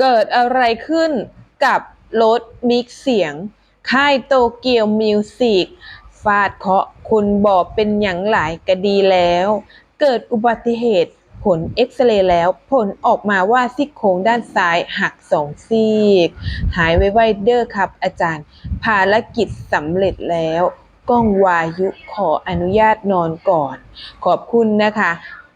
เกิดอะไรขึ้นกับรถมิกเสียง ค่ายโตเกียวมิวสิกฟาดเคาะคุณบอกเป็นอย่างหลายกดีแล้ว เกิดอุบัติเหตุผลเอ็กซเรย์แล้ว ผลออกมาว่าซี่โครงด้านซ้ายหักสองซีกหายไวๆเด้อครับ อาจารย์ ภารกิจสำเร็จแล้ว ก้องวายุขออนุญาตนอนก่อน ขอบคุณนะคะ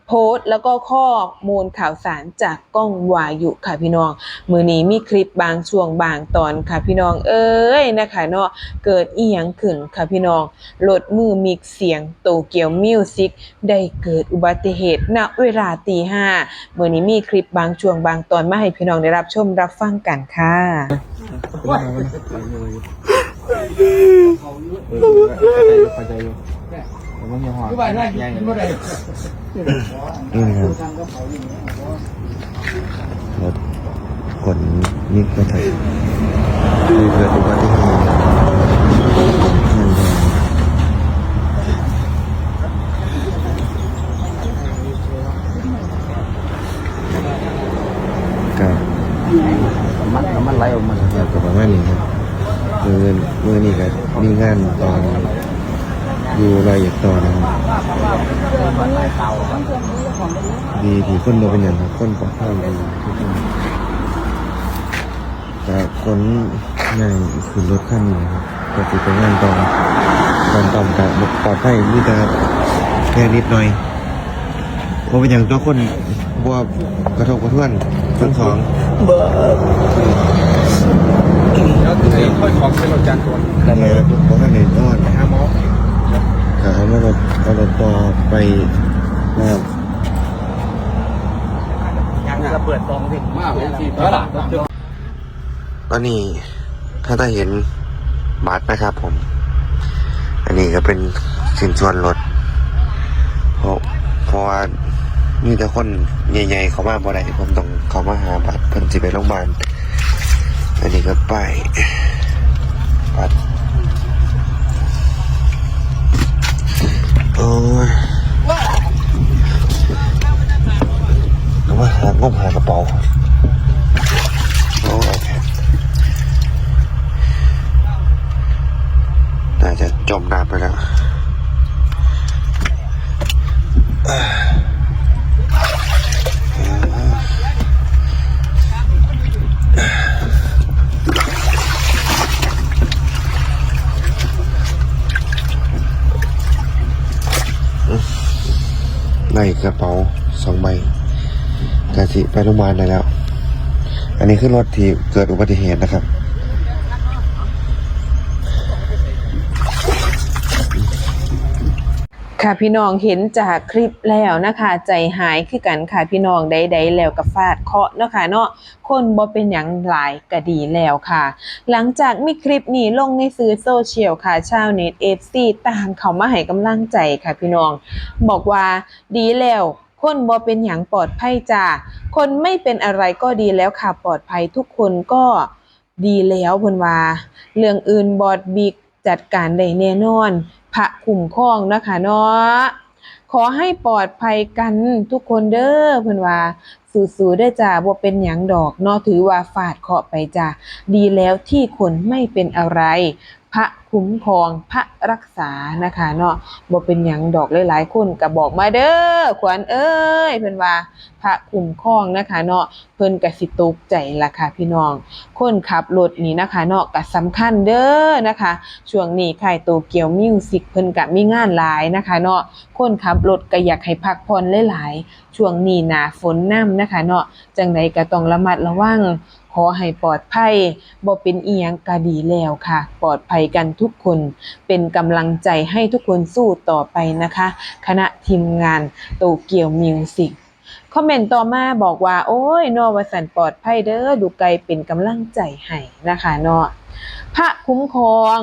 โพสต์แล้วก็ข้อมูลข่าวสารจากกล้องวายุค่ะพี่น้อง มือนี้มีคลิปบางช่วงบางตอนค่ะพี่น้องเอ้ยนะคะเนาะเกิดอีหยังขึ้นค่ะพี่น้องรถมือมิกเสียงโตเกียวมิวสิกได้เกิดอุบัติเหตุณเวลาตีห้ามือนี้มีคลิปบางช่วงบางตอนมาให้พี่น้องได้รับชมรับฟังกันค่ะ เข้าใจอยู่ผมก็มีหอคือว่าน่ากินเมื่อไรนี่ครับรถขนนิกมาถึงคือเกิดอุบัติเหตุนั่นเองกับ มันน้ำมันไหลออกมา กับกับประมาณนี้ครับ มือมือนี่ก็มีงานตอนอยู่รายละเอียดต่อนะครับดีที่คนเราเป็นอย่างครับคนปลอดภัยดีทุกคนแต่คนนั่ขึ้นรถขั้นนี้ครับก็ติดไปงานตอนตอนตอนกับปลอดภัยนี่แต่แค่นิดหน่อยเพราะเป็นอย่างตัวคนบวกระทบกระเทือนทั้งสอง แล้วถึงได้ค่อยของเส้นรถจานตัวนั่นเลยเพราะท่านในนอนหาหมอขาเอามารถเอารถต่อไปนะครับยังระเบิดตองถึงมากเลยสิตลาดตอนนี้ถ้าได้เห็นบาทนะครับผม อันนี้ก็เป็นสินส่วนรถเพราะเพราะว่ามีแต่คนใหญ่ๆเขามาบ่ได้ผมต้องเขามาหาบัตรเพิ่นสิไปโรงพยาบาล อันนี้ก็ไปายบัตรโอ้ยเอว่าหางมหากระเป๋าโอ้โอเคน่าจะจมน้ำไปแล้ว ในกระเป๋าสองใบกาสิไปโรงพยาบาลได้แล้ว อันนี้คือรถที่เกิดอุบัติเหตุนะครับ ค่ะพี่น้องเห็นจากคลิปแล้วนะคะ ใจหายคือกันค่ะพี่น้องใดๆแล้วกับฟาดเคาะเนาะค่ะเนาะคนบ่เป็นหยังหลายก็ดีแล้วค่ะ หลังจากมีคลิปนี้ลงในสื่อโซเชียลค่ะชาวเน็ตเอฟซีต่างเขามาให้กำลังใจค่ะพี่น้อง บอกว่าดีแล้วคนบ่เป็นหยังปลอดภัยจ้าคนไม่เป็นอะไรก็ดีแล้วค่ะปลอดภัยทุกคนก็ดีแล้วเพิ่นว่า เรื่องอื่นบอดบิ๊ก จัดการได้แน่นอน พระคุ้มครองนะคะเนาะขอให้ปลอดภัยกันทุกคนเด้อเพื่อนว่าสู้ๆได้จ้าบ่เป็นหยังดอกเนาะถือว่าฟาดเคาะไปจ้าดีแล้วที่คนไม่เป็นอะไร พระคุ้มครองพระรักษานะคะเนาะบ่เป็นหยังดอกหลายๆคนก็บอกมาเด้อขวัญเอ้ยเพิ่นว่าพระคุ้มครองนะคะเนาะเพิ่นก็สิตกใจล่ะค่ะพี่น้อง คนขับรถนี่นะคะเนาะก็สำคัญเด้อนะคะช่วงนี้ค่ายโตเกียวมิวสิกเพิ่นก็มีงานหลายนะคะเนาะคนขับรถก็อยากให้พักผ่อนหลายๆช่วงนี้หนาฝนนํนะคะเนาะจังไดก็ต้องระมัดระวัง ขอให้ปลอดภัยบ่เป็นอียงก็ดีแล้วค่ะ ปลอดภัยกันทุกคน เป็นกำลังใจให้ทุกคนสู้ต่อไปนะคะ คณะทีมงานโตเกียวมิวสิกคอมเมนต์ต่อมาบอกว่า โอ้ยนอวสันปลอดภัยเด้อดูไกลเป็นกำลังใจให้นะคะเนาะพระคุ้มครอง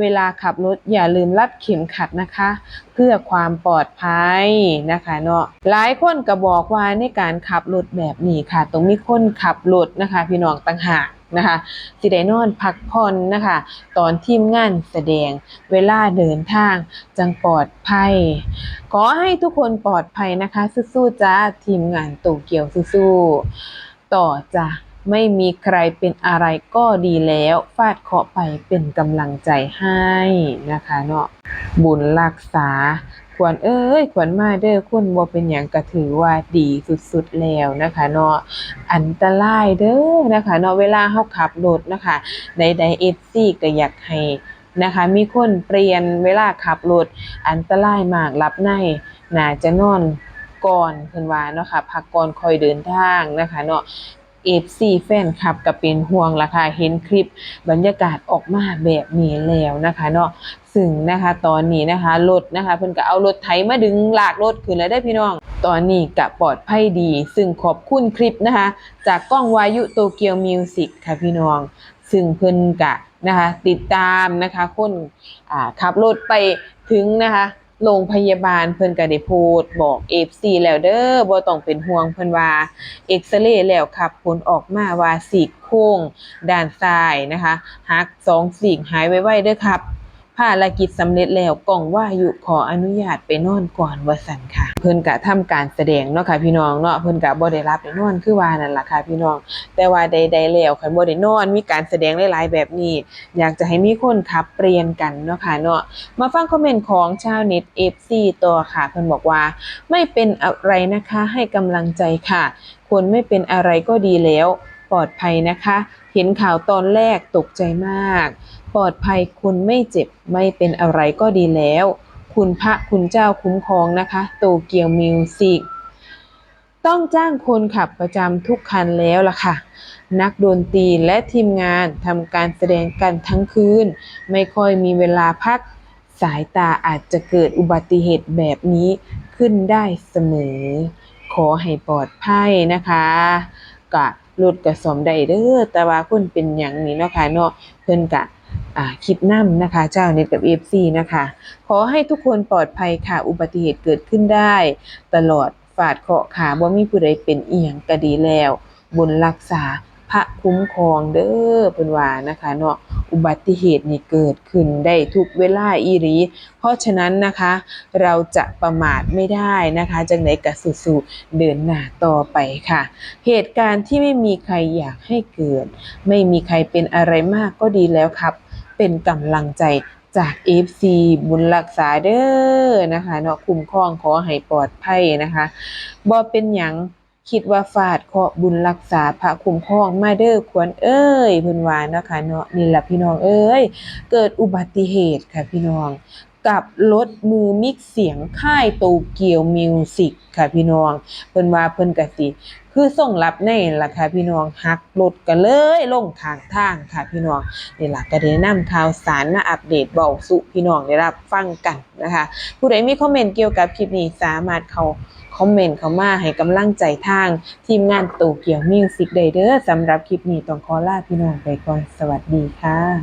เวลาขับรถอย่าลืมรัดเข็มขัดนะคะ เพื่อความปลอดภัยนะคะเนาะหลายคนก็บอกว่าในการขับรถแบบนี้ค่ะต้องมีคนขับรถนะคะ พี่น้องต่างหากนะคะสิได้นอนพักผ่อนนะคะ ตอนทีมงานแสดงเวลาเดินทางจังปลอดภัย ขอให้ทุกคนปลอดภัยนะคะ สู้ๆจ้าทีมงานโตเกี่ยวสู้ๆต่อจ้ะ ไม่มีใครเป็นอะไรก็ดีแล้ว ฟาดเคาะไปเป็นกำลังใจให้นะคะเนาะบุญรักษา ควรเอ้ยควรมาเด้อคนบ่เป็นหยังก็ถือว่าดีสุดๆแล้วนะคะเนาะอันตรายเด้อนะคะเนาะเวลาเฮาขับรถนะคะใดๆ FC ก็อยากให้นะคะ มีคนเปลี่ยนเวลาขับรถอันตรายมากหลับในน่าจะนอนก่อนเพิ่นว่าเนาะค่ะพักก่อนคอยเดินทางนะคะเนาะ FC แฟนคลับก็เป็นห่วงล่ะค่ะเห็นคลิปบรรยากาศออกมาแบบนี้แล้วนะคะเนาะซึ่งนะคะตอนนี้นะคะรถนะคะเพิ่นก็เอารถไถมาดึงลากรถขึ้นแล้วได้พี่น้อง ตอนนี้ก็ปลอดภัยดี ซึ่งขอบคุณคลิปนะคะ จากกล้องวายุโตเกียวมิวสิกค่ะพี่น้อง ซึ่งเพิ่นกะนะคะติดตามนะคะคนขับรถไปถึงนะคะ โรงพยาบาลเพิ่นก็ได้พูดบอก FC แล้วเด้อบ่ต้องเป็นห่วงเพิ่นว่าเอ็กซเรย์แล้วครับผลออกมาว่าสีกโค้งด้านซ้ายนะคะหักสองสีกหายไวๆเด้อครับ ภารกิจสำเร็จแล้วกล่องว่าอยู่ขออนุญาตไปนอนก่อนวสันค่ะ เพิ่นกะทำการแสดงเนาะค่ะพี่น้องเนาะเพิ่นกะบ่ได้รับไปนอนคือว่านั่นล่ะค่ะพี่น้อง แต่ว่าใดๆแล้วคันบ่ได้นอนมีการแสดงหลายๆแบบนี้ อยากจะให้มีคนขับเปลี่ยนกันเนาะค่ะเนาะมาฟังคอมเมนต์ของชาวเน็ต FC ตัวค่ะเพิ่นบอกว่า ไม่เป็นอะไรนะคะให้กำลังใจค่ะ คนไม่เป็นอะไรก็ดีแล้ว ปลอดภัยนะคะ เห็นข่าวตอนแรกตกใจมาก ปลอดภัยคุณไม่เจ็บไม่เป็นอะไรก็ดีแล้ว คุณพระคุณเจ้าคุ้มครองนะคะ โตเกียวมิวสิกต้องจ้างคนขับประจำทุกคันแล้วล่ะค่ะ นักดนตรีและทีมงานทำการแสดงกันทั้งคืน ไม่ค่อยมีเวลาพัก สายตาอาจจะเกิดอุบัติเหตุแบบนี้ขึ้นได้เสมอ ขอให้ปลอดภัยนะคะกะรถกระสอมได้เด้อแต่ว่าคนเป็นหยังนี่เนาะค่ะเนาะเพิ่อนกะ คิดนำนะคะเจ้าเน็ตกับ FC นะคะ ขอให้ทุกคนปลอดภัยค่ะ อุบัติเหตุเกิดขึ้นได้ ตลอดฝาดเคาะขาบ่มีผู้ใดเป็นเอียงก็ดีแล้วบุญรักษาพระคุ้มครองเด้อเพิ่นว่านะคะเนาะอุบัติเหตุนี่เกิดขึ้นได้ทุกเวลาอีหลีเพราะฉะนั้นนะคะ เราจะประมาทไม่ได้นะคะจังไดก็สู้ๆเดินหน้าต่อไปค่ะ เหตุการณ์ที่ไม่มีใครอยากให้เกิด ไม่มีใครเป็นอะไรมากก็ดีแล้วครับ เป็นกำลังใจจาก FC บุญรักษาเด้อนะคะเนาะคุ้มครองขอให้ปลอดภัยนะคะบ่เป็นหยังคิดว่าฟาดเคาะบุญรักษาพระคุ้มครองมาเด้อควรเอ้ยเพิ่นว่านะคะเนาะนี่ล่ะพี่น้องเอ้ยเกิดอุบัติเหตุค่ะพี่น้องกับรถมือมิกเสียงค่ายโตเกียวมิวสิกค่ะพี่น้อง เพิ่นว่าเพิ่นก็สิ คือส่งรับในล่ะค่ะพี่น้องหักรถกันเลยลงทางทางค่ะพี่น้องนี่ล่ะก็ได้นำข่าวสารมาอัปเดตเบาสู่พี่น้องได้รับฟังกันนะคะ ผู้ใดมีคอมเมนต์เกี่ยวกับคลิปนี้สามารถเข้าคอมเมนต์เข้ามาให้กำลังใจทาง ทีมงานโตเกียวมิวสิกไดเด้อสำหรับคลิปนี้ต้องขอลาพี่น้องไปก่อนสวัสดีค่ะ